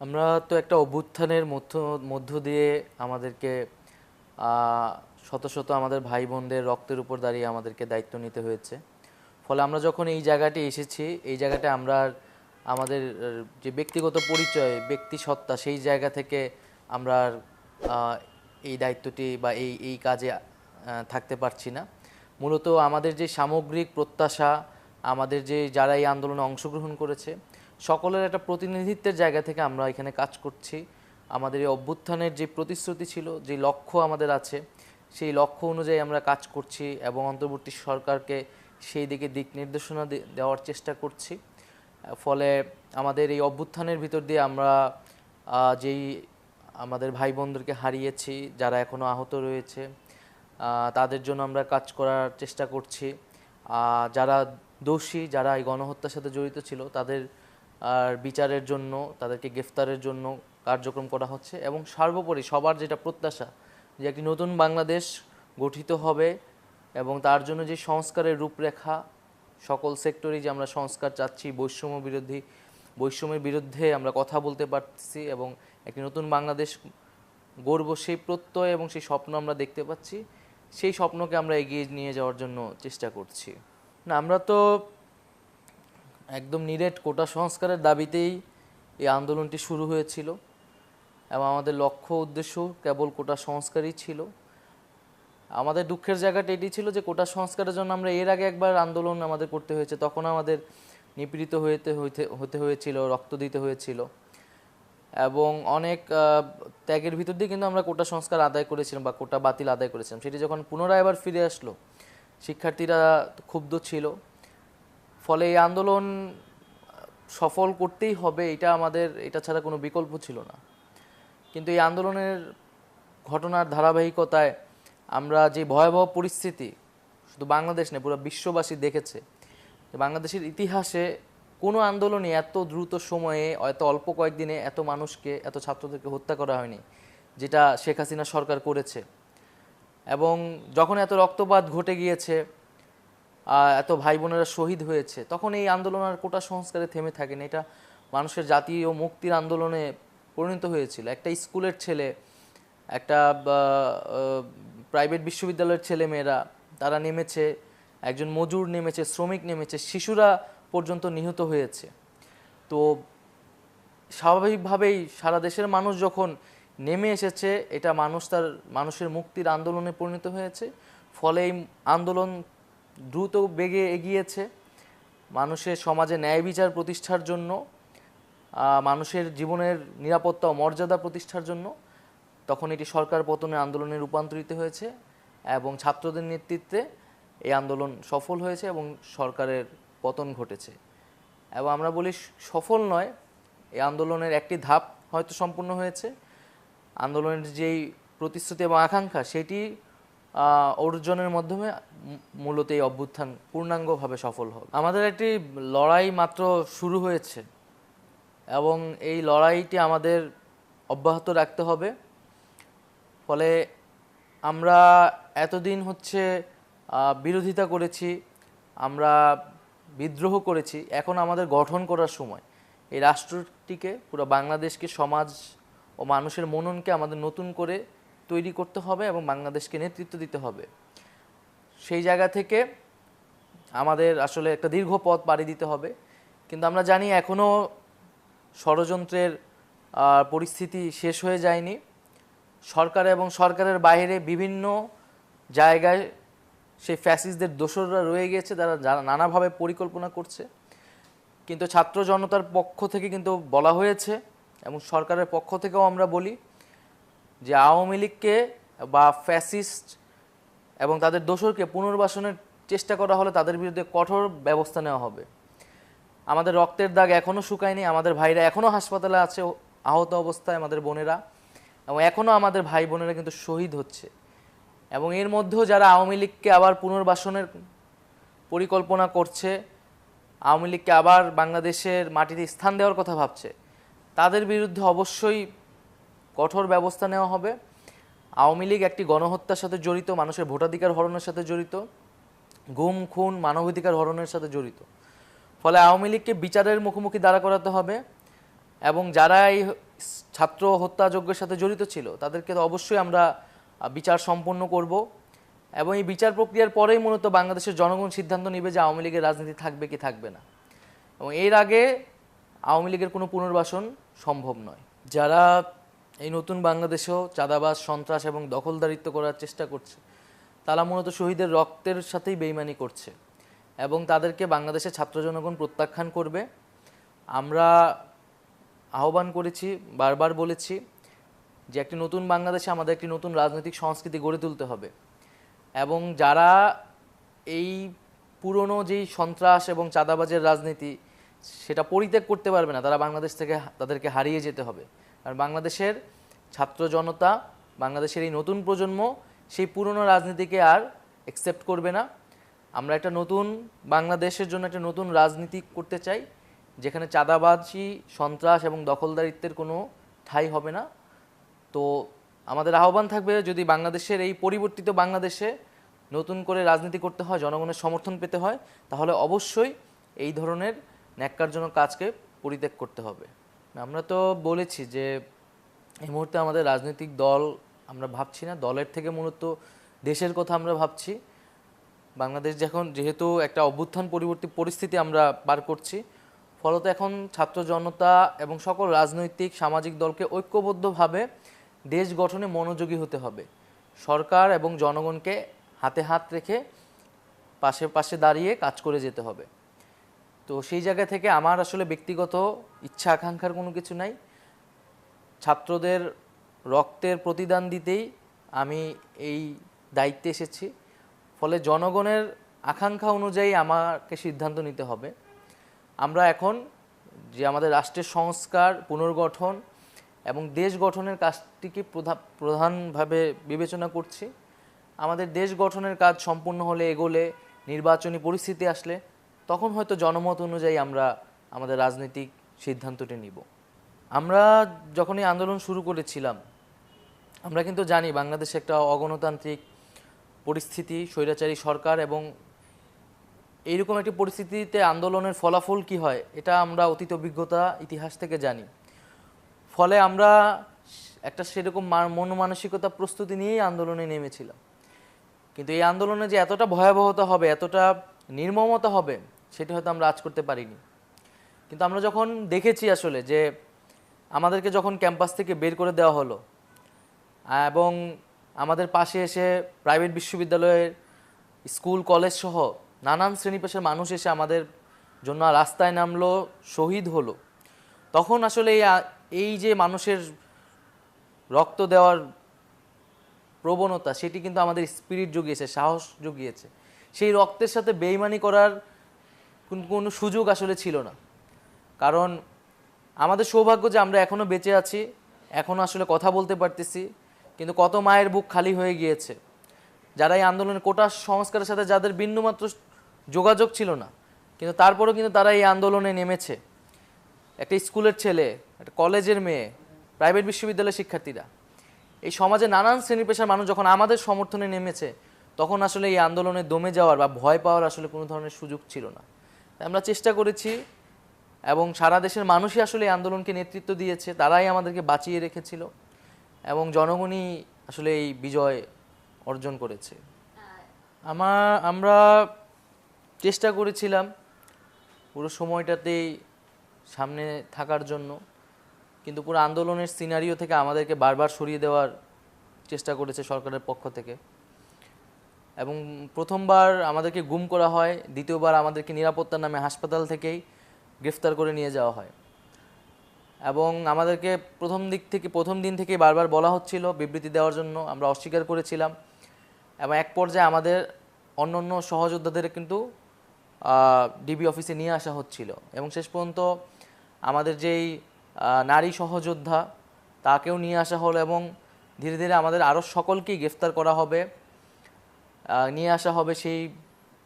আমরা তো একটা অভ্যুত্থানের মধ্য মধ্য দিয়ে আমাদেরকে শত শত আমাদের ভাই বোনদের রক্তের উপর দাঁড়িয়ে আমাদেরকে দায়িত্ব নিতে হয়েছে। ফলে আমরা যখন এই জায়গাটি এসেছি, এই জায়গাটা আমরা আমাদের যে ব্যক্তিগত পরিচয়, ব্যক্তি সত্তা, সেই জায়গা থেকে আমরা এই দায়িত্বটি বা এই এই কাজে থাকতে পারছি না। মূলত আমাদের যে সামগ্রিক প্রত্যাশা, আমাদের যে যারা এই আন্দোলনে অংশগ্রহণ করেছে সকলের একটা প্রতিনিধিত্বের জায়গা থেকে আমরা এখানে কাজ করছি। আমাদের এই অভ্যুত্থানের যে প্রতিশ্রুতি ছিল, যে লক্ষ্য আমাদের আছে, সেই লক্ষ্য অনুযায়ী আমরা কাজ করছি এবং অন্তর্বর্তী সরকারকে সেই দিকে দিক নির্দেশনা দেওয়ার চেষ্টা করছি। ফলে আমাদের এই অভ্যুত্থানের ভিতর দিয়ে আমরা যেই আমাদের ভাই বোনদেরকে হারিয়েছি, যারা এখনও আহত রয়েছে তাদের জন্য আমরা কাজ করার চেষ্টা করছি। যারা দোষী, যারা এই গণহত্যার সাথে জড়িত ছিল, তাদের আর বিচারের জন্য, তাদেরকে গ্রেফতারের জন্য কার্যক্রম করা হচ্ছে এবং সর্বোপরি সবার যেটা প্রত্যাশা যে একটি নতুন বাংলাদেশ গঠিত হবে এবং তার জন্য যে সংস্কারের রূপরেখা, সকল সেক্টরেই যে আমরা সংস্কার চাচ্ছি, বৈষম্য বিরোধী, বৈষম্যের বিরুদ্ধে আমরা কথা বলতে পারছি এবং একটি নতুন বাংলাদেশ গর্ব সেই প্রত্যয় এবং সেই স্বপ্ন আমরা দেখতে পাচ্ছি, সেই স্বপ্নকে আমরা এগিয়ে নিয়ে যাওয়ার জন্য চেষ্টা করছি। না, আমরা তো একদম নিরেট কোটা সংস্কারের দাবিতেই এই আন্দোলনটি শুরু হয়েছিল এবং আমাদের লক্ষ্য উদ্দেশ্য কেবল কোটা সংস্কারই ছিল। আমাদের দুঃখের জায়গাটা এটি ছিল যে কোটা সংস্কারের জন্য আমরা এর আগে একবার আন্দোলন আমাদের করতে হয়েছে তখন আমাদের নিপীড়িত হইতে, হতে হয়েছিল, রক্ত দিতে হয়েছিল। এবং অনেক ত্যাগের ভিতর দিয়ে কিন্তু আমরা কোটা সংস্কার আদায় করেছিলাম বা কোটা বাতিল আদায় করেছিলাম। সেটি যখন পুনরায় আবার ফিরে আসলো, শিক্ষার্থীরা ক্ষুব্ধ ছিল। ফলে এই আন্দোলন সফল করতেই হবে, এটা আমাদের, এটা ছাড়া কোনো বিকল্প ছিল না। কিন্তু এই আন্দোলনের ঘটনার ধারাবাহিকতায় আমরা যে ভয়াবহ পরিস্থিতি, শুধু বাংলাদেশ নয়, পুরো বিশ্ববাসী দেখেছে বাংলাদেশের ইতিহাসে কোনো আন্দোলনে এত দ্রুত সময়ে, এত অল্প কয়েকদিনে এত মানুষকে, এত ছাত্রদেরকে হত্যা করা হয়নি, যেটা শেখ হাসিনা সরকার করেছে। এবং যখন এত রক্তপাত ঘটে গিয়েছে এত ভাই বোনেরা শহীদ হয়েছে, তখন এই আন্দোলন আর কোটা সংস্কারে থেমে থাকেনি। এটা মানুষের জাতীয় মুক্তির আন্দোলনে পরিণত হয়েছিল। একটা স্কুলের ছেলে, একটা প্রাইভেট বিশ্ববিদ্যালয়ের ছেলে মেয়েরা তারা নেমেছে, একজন মজুর নেমেছে, শ্রমিক নেমেছে, শিশুরা পর্যন্ত নিহত হয়েছে। তো স্বাভাবিকভাবেই সারা দেশের মানুষ যখন নেমে এসেছে, এটা মানুষ তার, মানুষের মুক্তির আন্দোলনে পরিণত হয়েছে। ফলে এই আন্দোলন দ্রুত বেগে এগিয়েছে। মানুষের সমাজে ন্যায় বিচার প্রতিষ্ঠার জন্য মানুষের জীবনের নিরাপত্তা ও মর্যাদা প্রতিষ্ঠার জন্য তখন এটি সরকার পতনের আন্দোলনে রূপান্তরিত হয়েছে এবং ছাত্রদের নেতৃত্বে এই আন্দোলন সফল হয়েছে এবং সরকারের পতন ঘটেছে। এবং আমরা বলি সফল নয়, এই আন্দোলনের একটি ধাপ হয়তো সম্পূর্ণ হয়েছে। আন্দোলনের যেই প্রতিশ্রুতি এবং আকাঙ্ক্ষা সেটি অর্জনের মাধ্যমে মূলত এই অভ্যুত্থান পূর্ণাঙ্গভাবে সফল হবে আমাদের একটি লড়াই মাত্র শুরু হয়েছে এবং এই লড়াইটি আমাদের অব্যাহত রাখতে হবে। ফলে আমরা এতদিন হচ্ছে বিরোধিতা করেছি, আমরা বিদ্রোহ করেছি, এখন আমাদের গঠন করার সময়। এই রাষ্ট্রটিকে, পুরো বাংলাদেশকে, সমাজ ও মানুষের মননকে আমাদের নতুন করে তৈরি করতে হবে এবং বাংলাদেশকে নেতৃত্ব দিতে হবে। সেই জায়গা থেকে আমাদের আসলে একটা দীর্ঘ পথ পাড়ি দিতে হবে। কিন্তু আমরা জানি এখনও ষড়যন্ত্রের পরিস্থিতি শেষ হয়ে যায়নি। সরকার এবং সরকারের বাইরে বিভিন্ন জায়গায় সেই ফ্যাসিস্টদের দোসররা রয়ে গেছে, তারা নানাভাবে পরিকল্পনা করছে। কিন্তু ছাত্র জনতার পক্ষ থেকে কিন্তু বলা হয়েছে এবং সরকারের পক্ষ থেকেও আমরা বলি যে আওয়ামী লীগকে বা ফ্যাসিস্ট এবং তাদের দোসরকে পুনর্বাসনের চেষ্টা করা হলে তাদের বিরুদ্ধে কঠোর ব্যবস্থা নেওয়া হবে। আমাদের রক্তের দাগ এখনও শুকায়নি, আমাদের ভাইরা এখনও হাসপাতালে আছে, আহত অবস্থায় আমাদের বোনেরা এবং এখনও আমাদের ভাই বোনেরা কিন্তু শহীদ হচ্ছে। এবং এর মধ্যেও যারা আওয়ামী লীগকে আবার পুনর্বাসনের পরিকল্পনা করছে, আওয়ামী লীগকে আবার বাংলাদেশের মাটিতে স্থান দেওয়ার কথা ভাবছে, তাদের বিরুদ্ধে অবশ্যই কঠোর ব্যবস্থা নেওয়া হবে। আওয়ামী লীগ একটি গণহত্যার সাথে জড়িত, মানুষের ভোটাধিকার হরণের সাথে জড়িত, গুম, খুন, মানবাধিকার হরণের সাথে জড়িত। ফলে আওয়ামী লীগকে বিচারের মুখোমুখি দাঁড়া করাতে হবে এবং যারা এই ছাত্র হত্যাযজ্ঞের সাথে জড়িত ছিল, তাদেরকে তো অবশ্যই আমরা বিচার সম্পন্ন করব। এবং এই বিচার প্রক্রিয়ার পরেই মূলত বাংলাদেশের জনগণ সিদ্ধান্ত নেবে যে আওয়ামী লীগের রাজনীতি থাকবে কি থাকবে না। এবং এর আগে আওয়ামী লীগের কোনো পুনর্বাসন সম্ভব নয়। যারা এই নতুন বাংলাদেশেও চাঁদাবাজ, সন্ত্রাস এবং দখলদারিত্ব করার চেষ্টা করছে। তারা মূলত শহীদের রক্তের সাথেই বেইমানি করছে এবং তাদেরকে বাংলাদেশের ছাত্র জনগণ প্রত্যাখ্যান করবে। আমরা আহ্বান করেছি, বারবার বলেছি যে একটি নতুন বাংলাদেশে আমাদের একটি নতুন রাজনৈতিক সংস্কৃতি গড়ে তুলতে হবে এবং যারা এই পুরনো যেই সন্ত্রাস এবং চাঁদাবাজের রাজনীতি, সেটা পরিত্যাগ করতে পারবে না, তারা বাংলাদেশ থেকে, তাদেরকে হারিয়ে যেতে হবে। আর বাংলাদেশের ছাত্র জনতা, বাংলাদেশের এই নতুন প্রজন্ম সেই পুরনো রাজনীতিকে আর অ্যাকসেপ্ট করবে না। আমরা একটা নতুন বাংলাদেশের জন্য একটা নতুন রাজনীতি করতে চাই, যেখানে চাঁদাবাজি, সন্ত্রাস এবং দখলদারিত্বের কোনো ঠাঁই হবে না। তো আমাদের আহ্বান থাকবে যদি বাংলাদেশের এই পরিবর্তিত বাংলাদেশে নতুন করে রাজনীতি করতে হয়, জনগণের সমর্থন পেতে হয়, তাহলে অবশ্যই এই ধরনের ন্যাক্কারজনক কাজকে পরিত্যাগ করতে হবে। আমরা তো বলেছি যে এই মুহূর্তে আমাদের রাজনৈতিক দল আমরা ভাবছি না, দলের থেকে মূলত দেশের কথা আমরা ভাবছি। বাংলাদেশ যখন যেহেতু একটা অভ্যুত্থান পরিবর্তী পরিস্থিতি আমরা পার করছি, ফলত এখন ছাত্র জনতা এবং সকল রাজনৈতিক, সামাজিক দলকে ঐক্যবদ্ধভাবে দেশ গঠনে মনোযোগী হতে হবে। সরকার এবং জনগণকে হাতে হাত রেখে পাশে পাশে দাঁড়িয়ে কাজ করে যেতে হবে। তো সেই জায়গা থেকে আমার আসলে ব্যক্তিগত ইচ্ছা আকাঙ্ক্ষার কোনো কিছু নাই। ছাত্রদের রক্তের প্রতিদান দিতেই আমি এই দায়িত্বে এসেছি। ফলে জনগণের আকাঙ্ক্ষা অনুযায়ী আমাকে সিদ্ধান্ত নিতে হবে। আমরা এখন যে আমাদের রাষ্ট্রের সংস্কার, পুনর্গঠন এবং দেশ গঠনের কাজটিকে প্রধা- প্রধানভাবে বিবেচনা করছি। আমাদের দেশ গঠনের কাজ সম্পূর্ণ হলে, এগোলে, নির্বাচনী পরিস্থিতি আসলে তখন হয়তো জনমত অনুযায়ী আমরা আমাদের রাজনৈতিক সিদ্ধান্তটি নিব। আমরা যখন এই আন্দোলন শুরু করেছিলাম, আমরা কিন্তু জানি বাংলাদেশে একটা অগণতান্ত্রিক পরিস্থিতি, স্বৈরাচারী সরকার এবং এইরকম একটি পরিস্থিতিতে আন্দোলনের ফলাফল কি হয়, এটা আমরা অতীত অভিজ্ঞতা, ইতিহাস থেকে জানি। ফলে আমরা একটা সেরকম মন মানসিকতা প্রস্তুতি নিয়েই আন্দোলনে নেমেছিলাম। কিন্তু এই আন্দোলনে যে এতটা ভয়াবহতা হবে, এতটা নির্মমতা হবে সেটি হয়তো আমরা আজ করতে পারিনি। কিন্তু আমরা যখন দেখেছি আসলে যে আমাদেরকে যখন ক্যাম্পাস থেকে বের করে দেওয়া হলো, এবং আমাদের পাশে এসে প্রাইভেট বিশ্ববিদ্যালয়ের স্কুল, কলেজ সহ নানান শ্রেণি পেশার মানুষ এসে আমাদের জন্য রাস্তায় নামলো, শহীদ হলো, তখন আসলে এই যে মানুষের রক্ত দেওয়ার প্রবণতা, সেটি কিন্তু আমাদের স্পিরিট জুগিয়েছে, সাহস জুগিয়েছে। সেই রক্তের সাথে বেইমানি করার কোন- সুযোগ আসলে ছিল না। কারণ আমাদের সৌভাগ্য যে আমরা এখনও বেঁচে আছি, এখনও আসলে কথা বলতে পারতেছি, কিন্তু কত মায়ের বুক খালি হয়ে গিয়েছে। যারা এই আন্দোলনের কোটা সংস্কারের সাথে যাদের বিন্দুমাত্র যোগাযোগ ছিল না, কিন্তু তারপরেও কিন্তু তারা এই আন্দোলনে নেমেছে। একটা স্কুলের ছেলে, একটা কলেজের মেয়ে, প্রাইভেট বিশ্ববিদ্যালয়ের শিক্ষার্থীরা, এই সমাজে নানান শ্রেণি পেশার মানুষ যখন আমাদের সমর্থনে নেমেছে, তখন আসলে এই আন্দোলনে দমে যাওয়ার বা ভয় পাওয়ার আসলে কোনো ধরনের সুযোগ ছিল না। আমরা চেষ্টা করেছি এবং সারা দেশের মানুষই আসলে আন্দোলনকে নেতৃত্ব দিয়েছে, তারাই আমাদেরকে বাঁচিয়ে রেখেছিল এবং জনগণই আসলে এই বিজয় অর্জন করেছে। আমার আমরা চেষ্টা করেছিলাম পুরো সময়টাতেই সামনে থাকার জন্য, কিন্তু পুরো আন্দোলনের সিনারিও থেকে আমাদেরকে বারবার সরিয়ে দেওয়ার চেষ্টা করেছে সরকারের পক্ষ থেকে। এবং প্রথমবার আমাদেরকে গুম করা হয়, দ্বিতীয়বার আমাদেরকে নিরাপত্তার নামে হাসপাতাল থেকেই গ্রেফতার করে নিয়ে যাওয়া হয়। এবং আমাদেরকে প্রথম দিক থেকে, প্রথম দিন থেকে বারবার বলা হচ্ছিল বিবৃতি দেওয়ার জন্য, আমরা অস্বীকার করেছিলাম। এবং এক পর্যায়ে আমাদের অন্য অন্য সহযোদ্ধাদের কিন্তু ডিবি অফিসে নিয়ে আসা হচ্ছিল। এবং শেষ পর্যন্ত আমাদের যেই নারী সহযোদ্ধা, তাকেও নিয়ে আসা হলো এবং ধীরে ধীরে আমাদের আরও সকলকেই গ্রেফতার করা হবে। নিয়ে আসা হবে সেই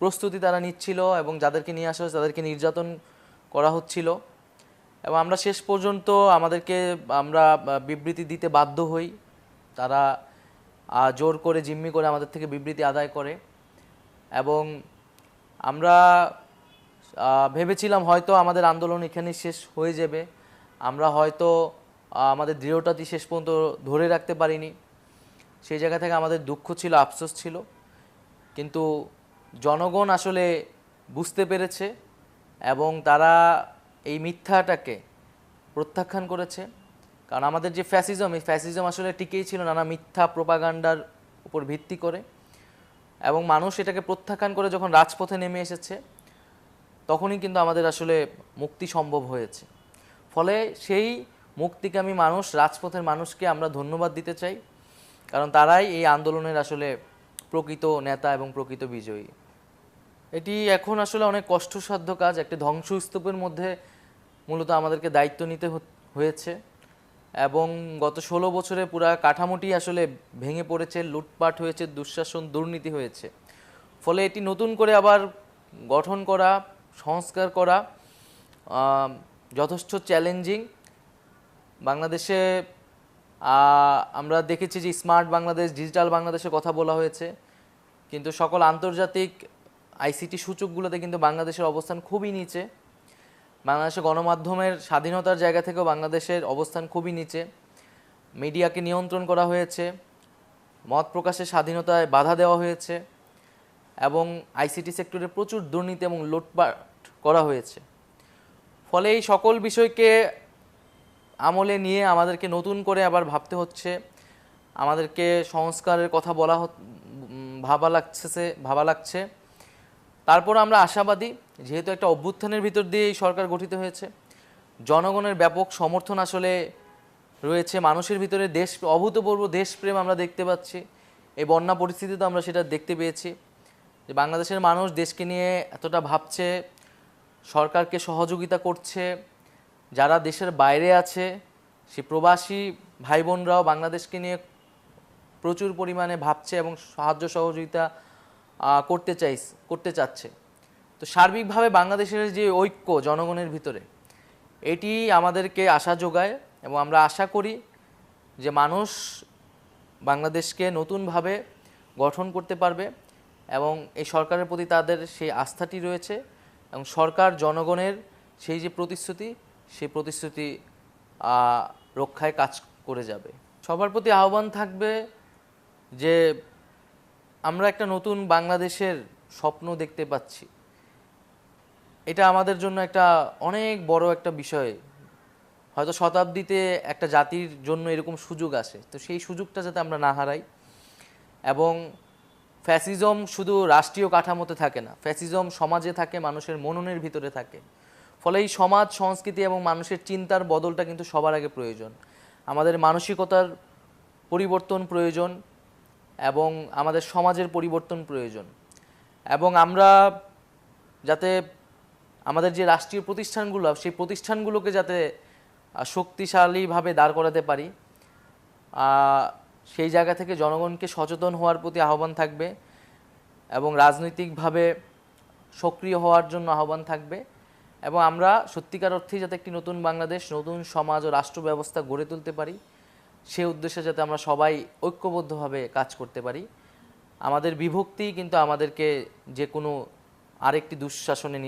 প্রস্তুতি তারা নিচ্ছিল এবং যাদেরকে নিয়ে আসা হয়েছে তাদেরকে নির্যাতন করা হচ্ছিল। এবং আমরা শেষ পর্যন্ত আমাদেরকে আমরা বিবৃতি দিতে বাধ্য হই। তারা জোর করে, জিম্মি করে আমাদের থেকে বিবৃতি আদায় করে। এবং আমরা ভেবেছিলাম হয়তো আমাদের আন্দোলন এখানেই শেষ হয়ে যাবে। আমরা হয়তো আমাদের দৃঢ়তাটি শেষ পর্যন্ত ধরে রাখতে পারিনি। সেই জায়গা থেকে আমাদের দুঃখ ছিল, আফসোস ছিল। কিন্তু জনগণ আসলে বুঝতে পেরেছে এবং তারা এই মিথ্যাটাকে প্রত্যাখ্যান করেছে। কারণ আমাদের যে ফ্যাসিজম, এই ফ্যাসিজম আসলে টিকেই ছিল নানা মিথ্যা প্রোপাগান্ডার উপর ভিত্তি করে। এবং মানুষ এটাকে প্রত্যাখ্যান করে যখন রাজপথে নেমে এসেছে, তখনই কিন্তু আমাদের আসলে মুক্তি সম্ভব হয়েছে। ফলে সেই মুক্তিকামী মানুষ, রাজপথের মানুষকে আমরা ধন্যবাদ দিতে চাই। কারণ তারাই এই আন্দোলনের আসলে প্রকৃত নেতা এবং প্রকৃত বিজয়ী। এটি এখন আসলে অনেক কষ্টসাধ্য কাজ, একটি ধ্বংসস্তূপের মধ্যে মূলত আমাদেরকে দায়িত্ব নিতে হয়েছে এবং গত ষোলো বছরে পুরা কাঠামোটি আসলে ভেঙে পড়েছে, লুটপাট হয়েছে, দুঃশাসন, দুর্নীতি হয়েছে। ফলে এটি নতুন করে আবার গঠন করা, সংস্কার করা যথেষ্ট চ্যালেঞ্জিং বাংলাদেশে আমরা দেখেছি যে স্মার্ট বাংলাদেশ, ডিজিটাল বাংলাদেশের কথা বলা হয়েছে। কিন্তু সকল আন্তর্জাতিক আইসিটি সূচকগুলোতে কিন্তু বাংলাদেশের অবস্থান খুবই নিচে। বাংলাদেশের গণমাধ্যমের স্বাধীনতার জায়গা থেকেও বাংলাদেশের অবস্থান খুবই নিচে। মিডিয়াকে নিয়ন্ত্রণ করা হয়েছে। মত প্রকাশের স্বাধীনতায় বাধা দেওয়া হয়েছে। এবং আইসিটি সেক্টরে প্রচুর দুর্নীতি এবং লুটপাট করা হয়েছে। ফলে এই সকল বিষয়কে আমলে নিয়ে আমাদেরকে নতুন করে আবার ভাবতে হচ্ছে। আমাদেরকে সংস্কারের কথা বলা ভাবা লাগছে ভাবা লাগছে। তারপর আমরা আশাবাদী, যেহেতু একটা অভ্যুত্থানের ভিতর দিয়ে এই সরকার গঠিত হয়েছে, জনগণের ব্যাপক সমর্থন আসলে রয়েছে, মানুষের ভিতরে দেশ, অভূতপূর্ব দেশপ্রেম আমরা দেখতে পাচ্ছি, এই বন্যা পরিস্থিতিতে আমরা সেটা দেখতে পেয়েছি। যে বাংলাদেশের মানুষ দেশকে নিয়ে এতটা ভাবছে, সরকারকে সহযোগিতা করছে যারা দেশের বাইরে আছে, সে প্রবাসী ভাই বোনরাও বাংলাদেশকে নিয়ে প্রচুর পরিমাণে ভাবছে এবং সাহায্য সহযোগিতা করতে চাই করতে চাচ্ছে। তো সার্বিকভাবে বাংলাদেশের যে ঐক্য জনগণের ভিতরে, এটি আমাদেরকে আশা যোগায় এবং আমরা আশা করি যে মানুষ বাংলাদেশকে নতুনভাবে গঠন করতে পারবে এবং এই সরকারের প্রতি তাদের সেই আস্থাটি রয়েছে এবং সরকার জনগণের সেই যে প্রতিশ্রুতি সেই প্রতিশ্রুতি রক্ষায় কাজ করে যাবে। সবার প্রতি আহ্বান থাকবে যে আমরা একটা নতুন বাংলাদেশের স্বপ্ন দেখতে পাচ্ছি। এটা আমাদের জন্য একটা অনেক বড় একটা বিষয়। হয়তো শতাব্দীতে একটা জাতির জন্য এরকম সুযোগ আসে। তো সেই সুযোগটা যাতে আমরা না হারাই এবং ফ্যাসিজম শুধু রাষ্ট্রীয় কাঠামোতে থাকে না, ফ্যাসিজম সমাজে থাকে, মানুষের মননের ভিতরে থাকে। ফলে এই সমাজ, সংস্কৃতি এবং মানুষের চিন্তার বদলটা কিন্তু সবার আগে প্রয়োজন। আমাদের মানসিকতার পরিবর্তন প্রয়োজন এবং আমাদের সমাজের পরিবর্তন প্রয়োজন। এবং আমরা যাতে আমাদের যে রাষ্ট্রীয় প্রতিষ্ঠানগুলো, সেই প্রতিষ্ঠানগুলোকে যাতে শক্তিশালীভাবে দাঁড় করাতে পারি সেই জায়গা থেকে জনগণকে সচেতন হওয়ার প্রতি আহ্বান থাকবে এবং রাজনৈতিকভাবে সক্রিয় হওয়ার জন্য আহ্বান থাকবে। এবং আমরা সত্যিকার অর্থে যাতে একটি নতুন বাংলাদেশ, নতুন সমাজ ও রাষ্ট্র ব্যবস্থা গড়ে তুলতে পারি, সে উদ্দেশ্যে যাতে আমরা সবাই ঐক্যবদ্ধভাবে কাজ করতে পারি। আমাদের বিভক্তি কিন্তু আমাদেরকে যে কোনো আরেকটি দুঃশাসনে নিয়ে